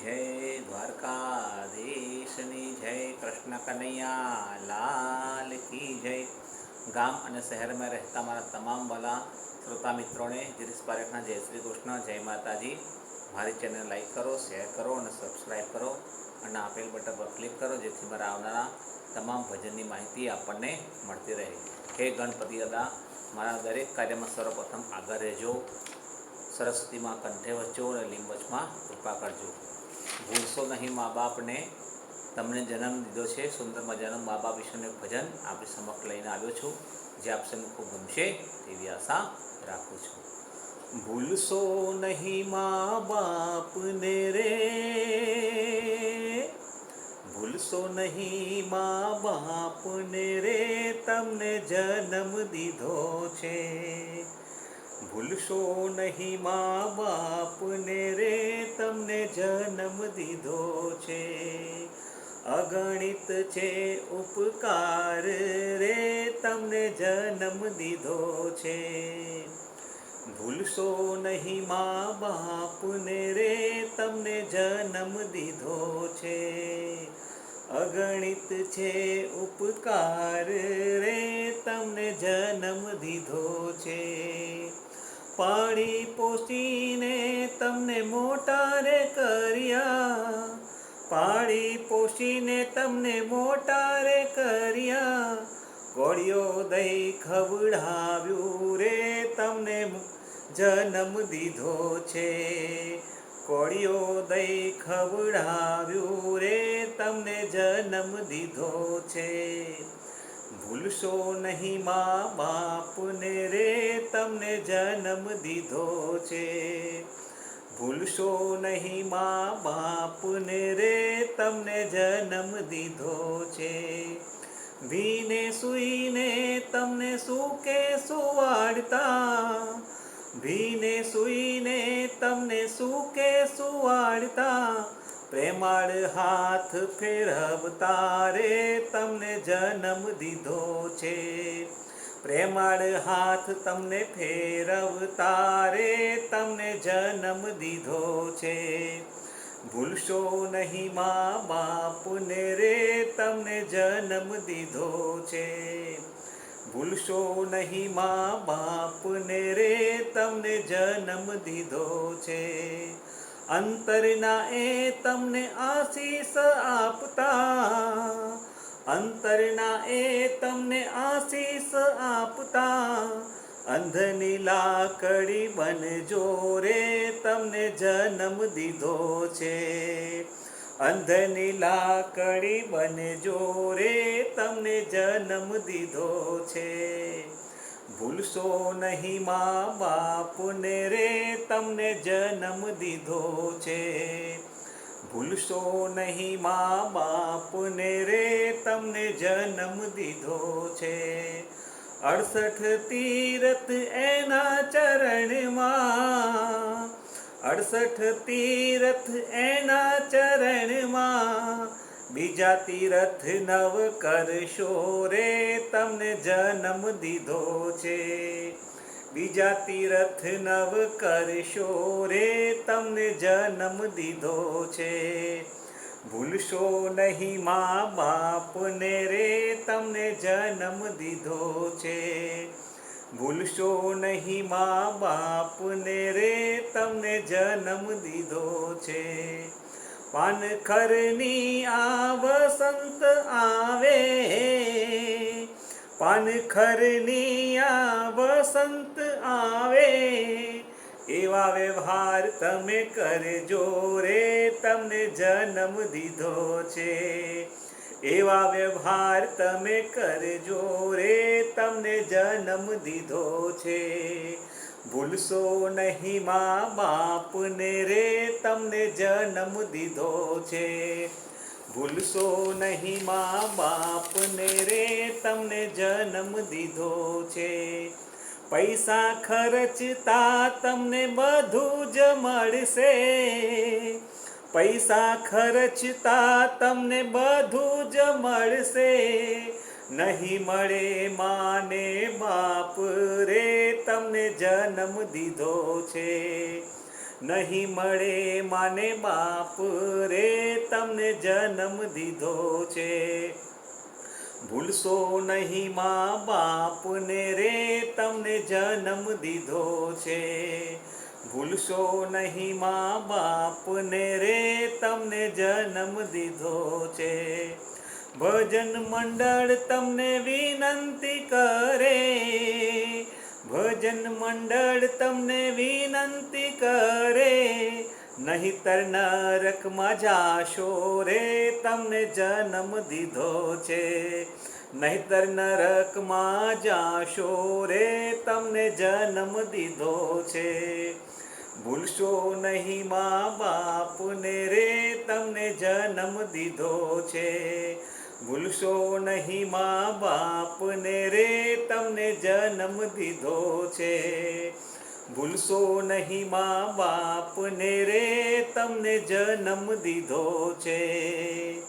જય દ્વારકાધીશની જય, કૃષ્ણ કનૈયા, લાલ કી જય. ગામ અને શહેરમાં રહેતા મારા તમામ વાલા શ્રોતા મિત્રોને ગિરીશ પારેખના જય શ્રી કૃષ્ણ, જય માતાજી. મારી ચેનલ લાઈક કરો, શેર કરો અને સબસ્ક્રાઈબ કરો અને આપેલ બટન પર ક્લિક કરો જેથી મારા આવનારા તમામ ભજનની માહિતી આપણને મળતી રહે. હે ગણપતિ દાદા, મારા દરેક કાર્યમાં સર્વપ્રથમ આગળ રહેજો. સરસ્વતીમાં કંઠે વચ્ચો અને લીંબચમાં કૃપા કરજો. ભૂલશો નહીં મા બાપને. તમને જન્મ દીધો છે સુંદર મજાનું મા બાપ વિશેનું ભજન આપણી સમક્ષ લઈને આવ્યો છું. જે આપ સૌને ખૂબ ગમશે તેવી આશા રાખું છું. ભૂલશો નહીં મા બાપને રે. ભૂલશો નહીં મા બાપને રે. તમને જન્મ દીધો છે. ભૂલશો નહીં મા બાપને રે, તમને જન્મ દીધો છે. અગણિત છે ઉપકાર રે, તમને જન્મ દીધો છે. ભૂલશો નહીં મા બાપને રે, તમને જન્મ દીધો છે. અગણિત છે ઉપકાર રે, તમને જન્મ દીધો છે. પાણી પોષીને તમને મોટા રે કર્યા. પાળી પોષીને તમને મોટા રે કર્યા. ગોળીઓ દઈ ખવડાવ્યું રે તમને જન્મ દીધો છે. કોળીઓ દઈ ખવડાવ્યું રે તમને જન્મ દીધો છે. ભૂલશો નહીં મા, બાપને રે તમને જન્મ દીધો છે. ભૂલશો નહીં મા, બાપને રે તમને જન્મ દીધો છે. ભીને સુઈને તમને સુકે સુવાડતા, ભીને સુઈને તમને સુકે સુવાડતા પ્રેમાળ હાથ ફેરવતા રે તમને જન્મ દીધો છે. પ્રેમાળ હાથ તમને ફેરવતા રે તમને જન્મ દીધો છે. ભૂલશો નહીં મા બાપને રે તમને જન્મ દીધો છે. ભૂલશો નહીં મા બાપને રે તમને જન્મ દીધો છે. અંતરના એ તમને આશીષ આપતા. અંતરના એ તમને આશીષ આપતા. અંધની લાકડી બનજો રે, તમને જન્મ દીધો છે. અંધની લાકડી બનજો રે, તમને જન્મ દીધો છે. ભૂલશો નહીં મા બાપને રે, તમને જન્મ દીધો છે. ભૂલશો નહીં મા બાપને રે, તમને જન્મ દીધો છે. અડસઠ તીરથ એના ચરણમાં, અડસઠ તીરથ એના ચરણમાં બીજા તીરથ નવ કરશો રે, તમને જન્મ દીધો છે. બીજા તીરથ નવ કરશો રે, તમને જન્મ દીધો છે. ભૂલશો નહીં મા બાપને રે, તમને જન્મ દીધો છે. ભૂલશો નહીં મા બાપને રે, તમને જન્મ દીધો છે. પાનખરની આ વસંત આવે પાનખરની આ વસંત આવે. એવા વ્યવહાર તમે કરજો રે, તમને જન્મ દીધો છે. એવા વ્યવહાર તમે કરજો રે, તમને જન્મ દીધો છે. ભૂલશો નહીં મા બાપને રે, તમને જન્મ દીધો છે. ભૂલશો નહીં મા બાપને રે, તમને જન્મ દીધો છે. પૈસા ખર્ચતા તમને બધું જ મળશે. પૈસા ખર્ચતા તમને બધું જ મળશે. નહીં મળે માને બાપ રે. તમને જન્મ દીધો છે. નહીં મળે માને બાપ રે, તમને જન્મ દીધો છે. ભૂલશો નહીં મા બાપને રે, તમને જન્મ દીધો છે. ભૂલશો નહીં મા બાપને રે, તમને જન્મ દીધો છે. ભજન મંડળ તમને વિનંતી કરે ભજન મંડળ તમને વિનંતી કરે, નહીતર નરકમાં જાશો રે, તમને જન્મ દીધો છે. નહીતર નરકમાં જાશો રે, તમને જન્મ દીધો છે. ભૂલશો નહીં મા બાપને રે, તમને જન્મ દીધો છે. ભૂલશો નહીં મા બાપને રે, તમને જન્મ દીધો છે. ભૂલશો નહીં મા બાપને રે, તમને જન્મ દીધો છે.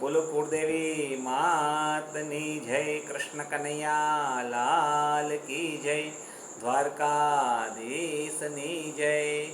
બોલો કુળદેવી માતની જય, કૃષ્ણ કનૈયા લાલ કી જય, દ્વારકાધીશની જય.